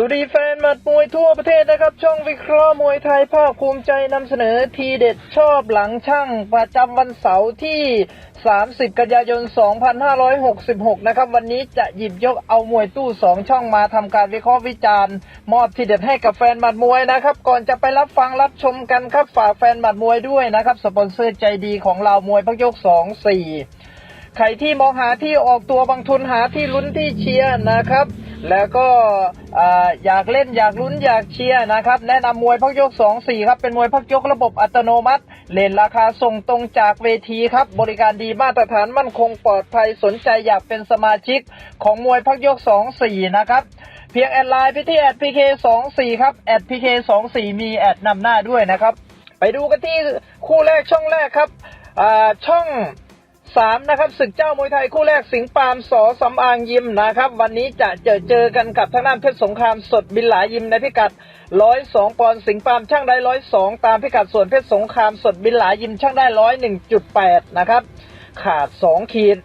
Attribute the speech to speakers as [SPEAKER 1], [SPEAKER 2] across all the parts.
[SPEAKER 1] สวัสดีแฟนหมัดมวยทั่วประเทศนะครับ ช่องวิเคราะห์มวยไทยภาคภูมิใจนำเสนอทีเด็ดชอบหลังช่างประจำวันเสาร์ที่ 30 กันยายน 2566 นะครับ วันนี้จะหยิบยกเอามวยตู้ 2 ช่องมาทำการวิเคราะห์วิจารณ์ มอบทีเด็ดให้กับแฟนหมัดมวยนะครับ ก่อนจะไปรับฟังรับชมกันครับฝากแฟนหมัดมวยด้วยนะครับสปอนเซอร์ใจดีของเรามวยพักยก 2 4 ใครที่มองหาที่ออกตัวบางทุนหาที่ลุ้นที่เชียร์นะครับ แล้วก็อ่ อยากเล่นอยากลุ้นอยากเชียร์นะครับ แนะนำมวยพักยก 2 4 ครับ เป็นมวยพักยกระบบอัตโนมัติ เล่นราคาส่งตรงจากเวทีครับ บริการดีมาตรฐานมั่นคงปลอดภัยสนใจอยากเป็นสมาชิกของมวยพักยก 2 4 นะครับ เพียงแอดไลน์ไปที่แอดพีเคสองสี่ครับแอดพีเคสองสี่มีแอดนำหน้าด้วยนะครับ ไปดูกันที่คู่แรกช่องแรกครับอ่าช่อง สามนะครับศึกเจ้ามวยไทยคู่แรกสิงห์ปามสอสำอางยิมนะครับ วันนี้จะเจอเจอกันกับทางด้านเพชรสงครามสดบินหลายยิมในพิกัดร้อยสองปอนด์สิงห์ปามช่างได้ร้อยสองตามพิกัดส่วนเพชรสงครามสดบินหลายยิมช่างได้ร้อยหนึ่งจุดแปดนะครับ ขาดสองขีด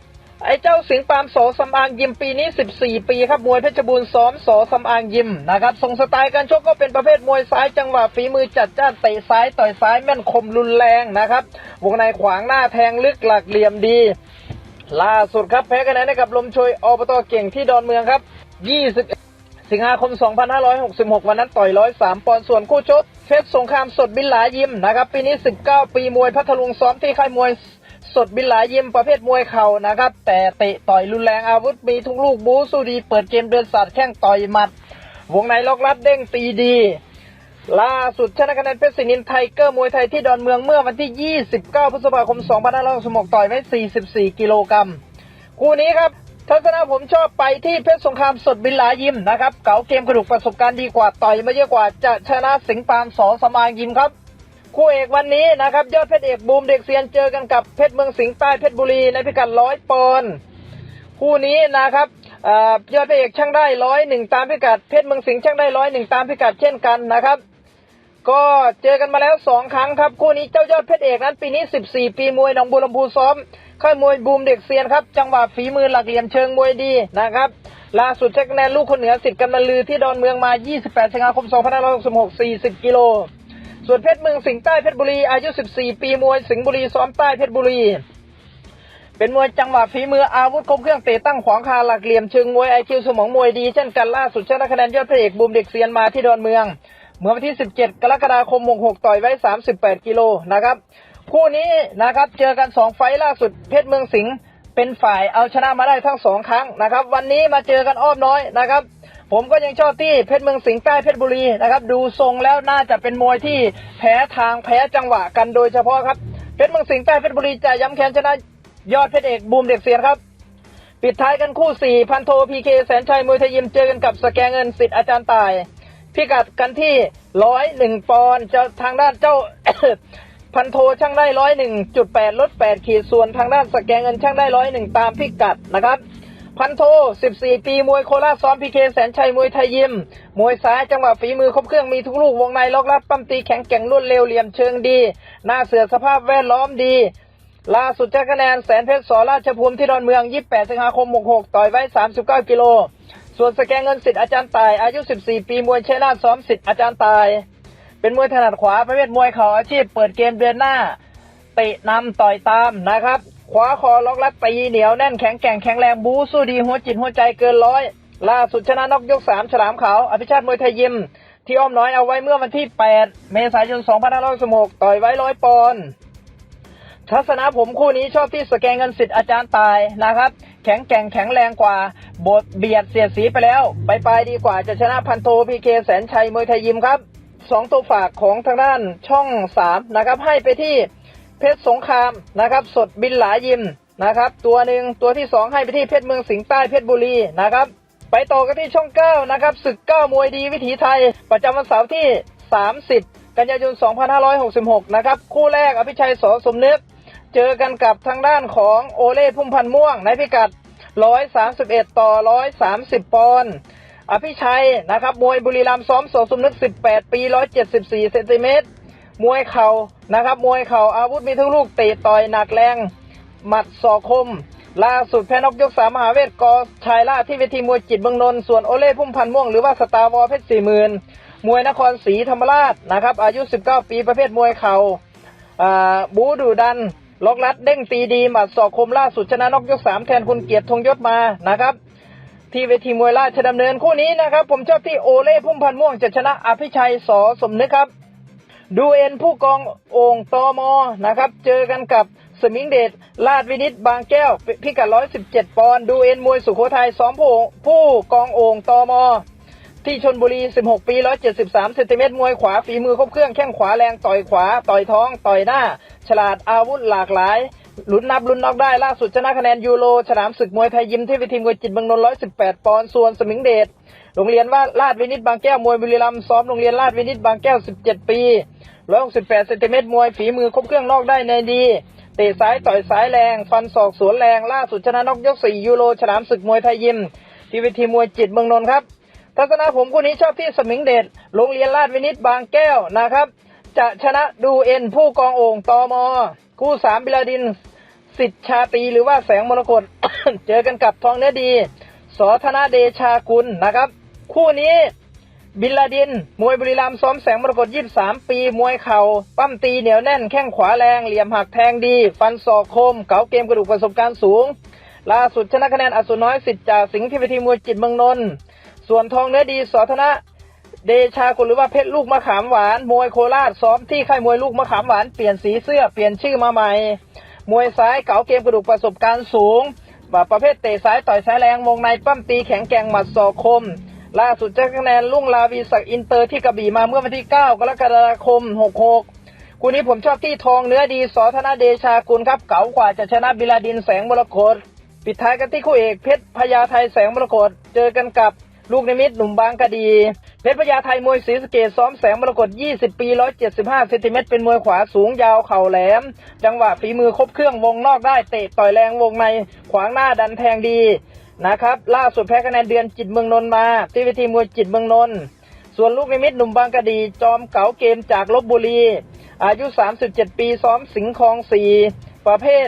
[SPEAKER 1] ไอ้เจ้าสิงปามโสสำอางยิมปีนี้ 14 ปีครับมวยเพชรบูรณ์ซ้อมโสสำอางยิมนะครับทรงสไตล์การชกก็เป็นประเภทมวยซ้ายจังหวะฝีมือจัดจ้านเตะซ้ายต่อยซ้ายแม่นคมรุนแรงนะครับวงในขวางหน้าแทงลึกหลักเหลี่ยมดี ล่าสุดครับแพ้คะแนนให้กับลมชยอบตเก่งที่ดอนเมืองครับ 20 สิงหาคม 2566 วันนั้นต่อย 103 ปอนด์ส่วนคู่ชกเพชรสงครามสดบินหลายิมนะครับปีนี้ 19 ปีมวยพัทลุงซ้อมที่ค่ายมวย สดบินหลายยิมประเภทมวยเข่านะครับ แต่เตะต่อยรุนแรงอาวุธมีทุกลูกบูสู้ดี เปิดเกมเดินสัตว์แข้งต่อยหมัด วงในล็อกลัดเด้งตีดี ล่าสุดชนะคะแนนเพชรสินินไทเกอร์มวยไทยที่ดอนเมืองเมื่อวันที่ 29 พฤษภาคม 2566ต่อยไว้ 44 กิโลกรัมคู่นี้ครับทัศนะผมชอบไปที่เพชรสงครามสดบินหลายิมนะครับ เก๋าเกมกระดูกประสบการณ์ดีกว่าต่อยมาเยอะกว่าจะชนะสิงห์ปามสอสมางยิมครับ คู่เอกวันนี้นะครับยอดเพชรเอกบูมเด็กเซียนเจอกันกับเพชรเมืองสิงห์ใต้เพชรบุรีในพิกัดร้อยปอนด์คู่นี้นะครับอยอดเพชรเอกช่างได้ร้อยหนึ่งตามพิกัดเพชรเมืองสิงห์ช่างได้ร้อยหนึ่งตามพิกัดเช่นกันนะครับ ก็เจอกันมาแล้วสองครั้งครับคู่นี้เจ้ายอดเพชรเอกนั้นปีนี้14ปีมวยหนองบัวลำพูซ้อมค่ายมวยบูมเด็กเซียนครับจังหวะฝีมือหลักเหลี่ยมเชิงมวยดีนะครับล่าสุดเช็คะแนนลูกคนเหนือสิทธิ์กำนันลือที่ดอนเมืองมา 28 สิงหาคม 2566 40 กิโล ส่วนเพชรเมืองสิงห์ใต้เพชรบุรีอายุ 14 ปีมวยสิงห์บุรีซ้อมใต้เพชรบุรี เป็นมวยจังหวะฝีมืออาวุธครบเครื่องเตะตั้งขวางคาหลักเหลี่ยมเชิงมวยไอคิวสมองมวยดีเช่นกันล่าสุดชนะคะแนนยอดพระเอกบูมเด็กเซียนมาที่ดอนเมือง เมื่อวันที่ 17 กรกฎาคม 66 ต่อยไว้ 38 กิโลนะครับคู่นี้นะครับเจอกัน 2 ไฟล์ล่าสุดเพชรเมืองสิงห์เป็นฝ่ายเอาชนะมาได้ทั้งสองครั้งนะครับ วันนี้มาเจอกันอ้อมน้อยนะครับ ผมก็ยังชอบที่เพชรเมืองสิงห์ใต้เพชรบุรีนะครับ ดูทรงแล้วน่าจะเป็นมวยที่แพ้ทางแพ้จังหวะกันโดยเฉพาะครับเพชรเมืองสิงห์ใต้เพชรบุรีจะย้ำแค้นชนะยอดเพชรเอกบูมเด็กเสียนครับ ปิดท้ายกันคู่4พันโทพีเคแสนชัยมวยไทยยิมเจอกันกับสแกงเงินสิทธิ์อาจารย์ตาย พิกัดกันที่ร้อยหนึ่งปอนด์จะทางด้านเจ้าพันโทช่างได้ร้อยหนึ่งจุดแปดลดแปดขีดส่วนทางด้านสแกงเงินช่างได้ร้อยหนึ่งตามพิกัดนะครับ พันโท 14 ปี มวยโคราชซ้อมพีเคแสนชัย มวยไทยยิม มวยซ้ายจังหวะฝีมือครบเครื่องมีทุกลูกวงในล็อกลัดปั้มตีแข็งแกร่งรวดเร็วเหลี่ยมเชิงดี หน้าเสือสภาพแวดล้อมดี ล่าสุดจากคะแนนแสนเพชรสอราชภูมิที่ดอนเมือง 28 สิงหาคม 66 ต่อยไว้ 39 กิโล ส่วนสแกงเงินสิทธิ์อาจารย์ตายอายุ 14 ปีมวยเชัยนาซ้อมสิทธิ์อาจารย์ตาย เป็นมวยถนัดขวาประเภทมวยเข่าอาชีพเปิดเกมเดือนหน้าเตะนำต่อยตามนะครับขวาคอล็อกลัดตีเหนียวแน่นแข็งแกร่งแข็งแรงบูสู้ดีหัวจิตหัวใจเกินร้อยล่าสุดชนะนอกยกสามฉลามขาวอภิชาติมวยไทยยิม ที่อ้อมน้อยเอาไว้เมื่อวันที่ 8 เมษายน2516ต่อยไว้ร้อยปอนด์ทัศนะผมคู่นี้ชอบที่สแกงเงินสิทธิ์อาจารย์ตายนะครับ แข็งแกร่งแข็งแรงกว่า บทเบียดเสียดสีไปแล้วไปไปดีกว่าจะชนะพันโทพีเคแสนชัยมวยไทยยิมครับสองตัวฝากของทางด้านช่องสามนะครับให้ไปที่ เพชรสงครามนะครับ สดบินหลายิมนะครับ ตัวหนึ่งตัวที่สองให้ไปที่เพชรเมืองสิงห์ใต้เพชรบุรีนะครับ ไปต่อกันที่ช่องเก้านะครับศึกเก้ามวยดีวิถีไทย ประจำวันเสาร์ที่ 30 กันยายน 2566 นะครับ คู่แรกอภิชัยสอสมนึก เจอกันกับทางด้านของโอเล่พุ่มพันม่วงในพิกัด 131 ต่อ 130 ปอนด์อภิชัยนะครับมวยบุรีรัมย์ซ้อมสอสมนึก 18 ปี 174 เซนติเมตร มวยเข่านะครับ มวยเข่าอาวุธมีทุกลูกเตะต่อยหนักแรง หมัดศอกคม ล่าสุดแพ้นกยกสามมหาเวทกอชายล่าที่เวทีมวยจิตเมืองนนท์ส่วนโอเล่พุ่มพันม่วงหรือว่าสตาร์วอลเพชรสี่หมื่นมวยนครศรีธรรมราชนะครับ อายุ 19 ปีประเภทมวยเข่าอ่าบูดูดัน ล็อกลัดเด้งตีดีหมัดศอกคมล่าสุดชนะนกยกสามแทนคุณเกียรติธงยศมานะครับ ที่เวทีมวยราชดำเนินคู่นี้นะครับ ผมชอบที่โอเล่พุ่มพันม่วงจะชนะอภิชัยสอสมนึกครับ ดูเอ็นผู้กองโอ่งตอมอนะครับ เจอกันกับสมิงเดชลาดวินิตบางแก้ว พิกัด 117 ปอนด์ดูเอ็นมวยสุโขทัยซ้อมผู้ผู้กองโอ่งตอมอที่ชนบุรี 16 ปี 173เซนติเมตรมวยขวา ฝีมือครบเครื่อง แข้งขวาแรง ต่อยขวา ต่อยท้อง ต่อยหน้า ฉลาด อาวุธหลากหลาย ลุ้นนับ ลุ้นนอกได้ ล่าสุดชนะคะแนนยูโร ฉลามศึกมวยไทยยิมที่เวทีมวยจิตรเมืองนนท์118 ปอนด์ ส่วนสมิงเดช โรงเรียนว่าลาดวินิตบางแก้วมวยบุรีรัมย์ซ้อมโรงเรียนลาดวินิตบางแก้ว 17 ปี168เซนติเมตรมวยฝีมือครบเครื่องนอกได้ในดีเตะซ้ายต่อยซ้ายแรง ฟันศอกสวนแรง ล่าสุดชนะนอกยก 4 ยูโรฉลามศึกมวยไทยยิม ที่เวทีมวยจิตเมืองนนท์ครับทัศนะผมคู่นี้ชอบที่สมิงเดชโรงเรียนลาดวินิตบางแก้วนะครับ จะชนะดูเอ็นผู้กองโอ่งตอมอ คู่สามบิลาดิน สิทธชาตีหรือว่าแสงมรกตเจอกันกับทองเนื้อดีสอธนาเดชากุลนะครับ คู่นี้บิลลาดิน มวยบุรีรัมย์ซ้อมแสงมรกต23 ปี มวยเข่าปั้มตีเหนียวแน่น แข้งขวาแรง เหลี่ยมหักแทงดี ฟันศอกคม เก๋าเกมกระดูกประสบการณ์สูง ล่าสุดชนะคะแนนอสุน้อยสิทธิ์จ่าสิงห์ที่เวทีมวยจิตเมืองนนท์ส่วนทองเนื้อดีสอธนะ เดชากุลหรือว่าเพชรลูกมะขามหวาน มวยโคราชซ้อมที่ค่ายมวยลูกมะขามหวาน เปลี่ยนสีเสื้อ เปลี่ยนชื่อมาใหม่ มวยซ้ายเก๋าเกมกระดูกประสบการณ์สูงแบบประเภทเตะซ้ายต่อยซ้ายแรง วงในปั้มตีแข็งแกร่งหมัดศอกคม ล่าสุดเจ้าคะแนนลุ่งลาวีศักดิ์อินเตอร์ที่กระบี่มาเมื่อวันที่ 9 กรกฎาคม 66คู่นี้ผมชอบที่ทองเนื้อดีสอธนาเดชากุลครับเก๋ากว่าจะชนะบิลาดินแสงมรกตปิดท้ายกันที่คู่เอกเพชรพญาไทยแสงมรกตเจอกันกับลูกนิมิตหนุ่มบางกะดี เพชรพญาไทยมวยศรีสเกดซ้อมแสงมรกต20 ปี 175เซนติเมตรเป็นมวยขวาสูงยาวเข่าแหลม จังหวะฝีมือครบเครื่องวงนอกได้เตะต่อยแรงวงในขวางหน้าดันแทงดี นะครับ ล่าสุดแพ้คะแนนเดือนจิตเมืองนนมาที่เวทีมวยจิตเมืองนนส่วนลูกนิมิตหนุ่มบางกะดีจอมเก๋าเกมจากลบบุรี อายุ 37 ปีซ้อมสิงห์คลองสีประเภท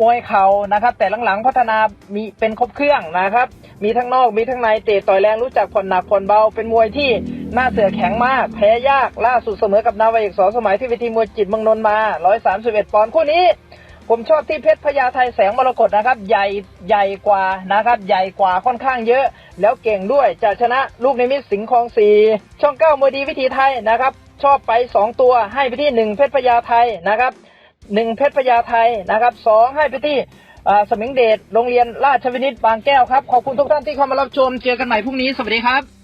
[SPEAKER 1] มวยเข่านะครับ แต่หลังๆพัฒนามีเป็นครบเครื่องนะครับ มีทั้งนอกมีทั้งในเตะต่อยแรงรู้จักผ่อนหนักผ่อนเบาเป็นมวยที่หน้าเสือแข็งมาก แพ้ยากล่าสุดเสมอกับนาวาเอกสอสมัยที่เวทีมวยจิตเมืองนนมา 131 ปอนด์คู่นี้ ผมชอบที่เพชรพญาไทแสงมรกตนะครับ ใหญ่ใหญ่กว่านะครับ ใหญ่กว่าค่อนข้างเยอะ แล้วเก่งด้วยจะชนะลูกในมิตสิงห์คลองสีช่องเก้ามวยดีวิธีไทยนะครับ ชอบไปสองตัวให้ไปที่หนึ่งเพชรพญาไทยนะครับหนึ่งเพชรพญาไทยนะครับสองให้ไปที่สมิงเดชโรงเรียนราชวินิตบางแก้วครับ ขอบคุณทุกท่านที่เข้ามารับชมเจอกันใหม่พรุ่งนี้ สวัสดีครับ